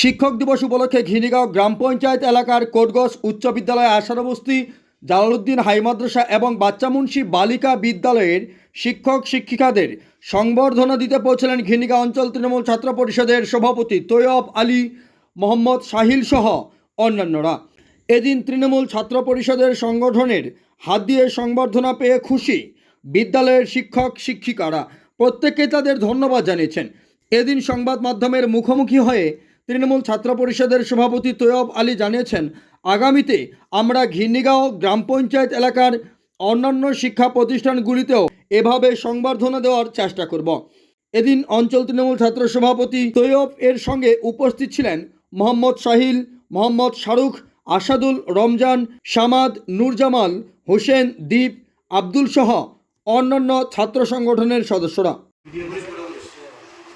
শিক্ষক দিবস উপলক্ষে ঘিনিগাঁও গ্রাম পঞ্চায়েত এলাকার কোটগস উচ্চ বিদ্যালয় আশারবস্তি জালালউদ্দিন হাই মাদ্রাসা এবং বাচ্চামুন্সি বালিকা বিদ্যালয়ের শিক্ষক শিক্ষিকাদের সংবর্ধনা দিতে পৌঁছলেন ঘিনিগাঁও অঞ্চল তৃণমূল ছাত্র পরিষদের সভাপতি তৈয়ব আলী, মোহাম্মদ সাহিল সহ অন্যান্যরা। এদিন তৃণমূল ছাত্র পরিষদের সংগঠনের হাত দিয়ে সংবর্ধনা পেয়ে খুশি বিদ্যালয়ের শিক্ষক শিক্ষিকারা। প্রত্যেককে তাদের ধন্যবাদ জানিয়েছেন। এদিন সংবাদ মাধ্যমের মুখোমুখি হয়ে তৃণমূল ছাত্র পরিষদের সভাপতি তৈয়ব আলী জানিয়েছেন, আগামীতে আমরা ঘিন্নিগাঁও গ্রাম পঞ্চায়েত এলাকার অন্যান্য শিক্ষা প্রতিষ্ঠানগুলিতেও এভাবে সংবর্ধনা দেওয়ার চেষ্টা করব। এদিন অঞ্চল তৃণমূল ছাত্র সভাপতি তৈয়ব এর সঙ্গে উপস্থিত ছিলেন মোহাম্মদ সাহিল, মোহাম্মদ শাহরুখ, আসাদুল রমজান, সামাদ, নূরজামাল, হোসেন, দীপ, আব্দুল সহ অন্যান্য ছাত্র সংগঠনের সদস্যরা।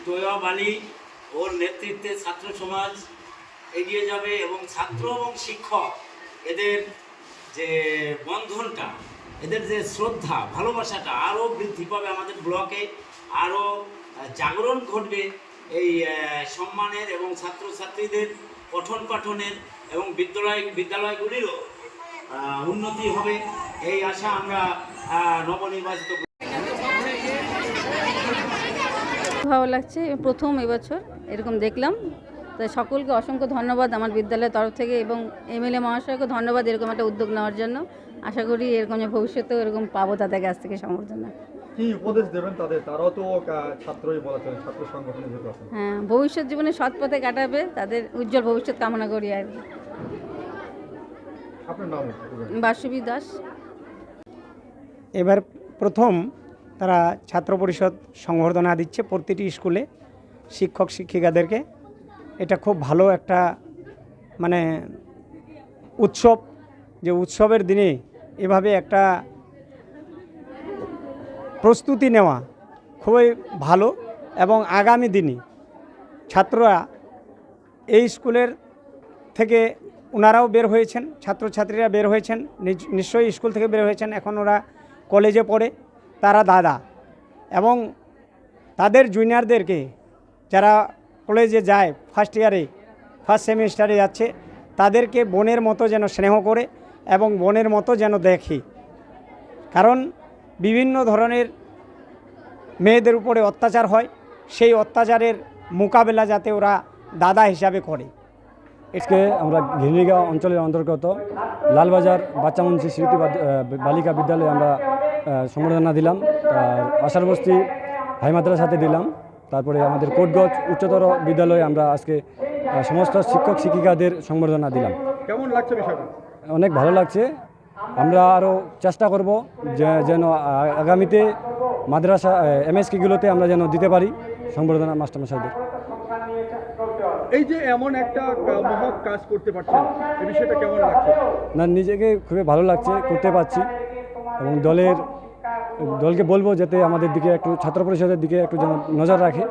তৈয়ব আলী ওর নেতৃত্বে ছাত্র সমাজ এগিয়ে যাবে এবং ছাত্র এবং শিক্ষক এদের যে বন্ধনটা, এদের যে শ্রদ্ধা, ভালোবাসাটা আরও বৃদ্ধি পাবে আমাদের ব্লকে, আরও জাগরণ ঘটবে এই সম্মানের এবং ছাত্রছাত্রীদের পঠন পাঠনের এবং বিদ্যালয়, বিদ্যালয়গুলিরও উন্নতি হবে। এই আশা আমরা নবনির্বাচিত ভালো লাগছে। প্রথম এবছর এরকম দেখলাম। তাই সকলকে অসংখ্য ধন্যবাদ আমার বিদ্যালয়ের তরফ থেকে এবং এমএলএ মহাশয়কে ধন্যবাদ এরকম একটা উদ্যোগ নেওয়ার জন্য। আশা করি এরকম যে ভবিষ্যতেও এরকম পাবো তাদের কাছ থেকে সম্বর্ধনা কি উপদেশ দেবেন তাদের? তারাও তো ছাত্রই বলা চলে ছাত্র সংগঠনের ভেতর হ্যাঁ ভবিষ্যৎ জীবনে সৎ পথে কাটাবে তাদের উজ্জ্বল ভবিষ্যৎ কামনা করি আর কি। আপনার নাম। বাসবী দাস। এবার প্রথম তারা ছাত্র পরিষদ সংবর্ধনা দিচ্ছে প্রতিটি স্কুলে শিক্ষক, শিক্ষিকাদেরকে। এটা খুব ভালো একটা মানে উৎসব। যে উৎসবের দিনে এভাবে একটা প্রস্তুতি নেওয়া খুবই ভালো এবং আগামী দিনে ছাত্ররা এই স্কুলের থেকে ওনারাও বের হয়েছেন, ছাত্রছাত্রীরা বের হয়েছেন নিশ্চয়ই স্কুল থেকে বের হয়েছেন। এখন ওরা কলেজে পড়ে। তারা দাদা। এবং তাদের জুনিয়রদেরকে যারা কলেজে যায় ফার্স্ট ইয়ারে ফার্স্ট সেমিস্টারে যাচ্ছে, তাদেরকে বোনের মতো যেন স্নেহ করে এবং বোনের মতো যেন দেখে। কারণ বিভিন্ন ধরনের মেয়েদের উপরে অত্যাচার হয়, সেই অত্যাচারের মোকাবেলা যাতে ওরা দাদা হিসাবে করে। আজকে আমরা ঘিরনিগাঁও অঞ্চলের অন্তর্গত লালবাজার বাচ্চামঞ্চি স্মৃতি বালিকা বিদ্যালয়ে আমরা সম্বর্ধনা দিলাম আর আষাঢ় বস্তি হাই মাদ্রাসাতে দিলাম। তারপরে আমাদের কোটগঞ্জ উচ্চতর বিদ্যালয়ে আমরা আজকে সমস্ত শিক্ষক শিক্ষিকাদের সম্বর্ধনা দিলাম। কেমন লাগছে বিষয়টা? অনেক ভালো লাগছে। আমরা আরও চেষ্টা করব যে যেন আগামীতে মাদ্রাসা এমএসকিগুলোতে আমরা যেন দিতে পারি সংবর্ধনা মাস্টারমশাইদের। এই যে এমন একটা মহৎ কাজ করতে পারছেন এই বিষয়টা কেমন লাগছে? না নিজেকে খুবই ভালো লাগছে করতে পারছি। এবং দলের, দলকে বলব যাতে আমাদের দিকে একটু ছাত্র পরিষদের দিকে একটু যেন নজর রাখে।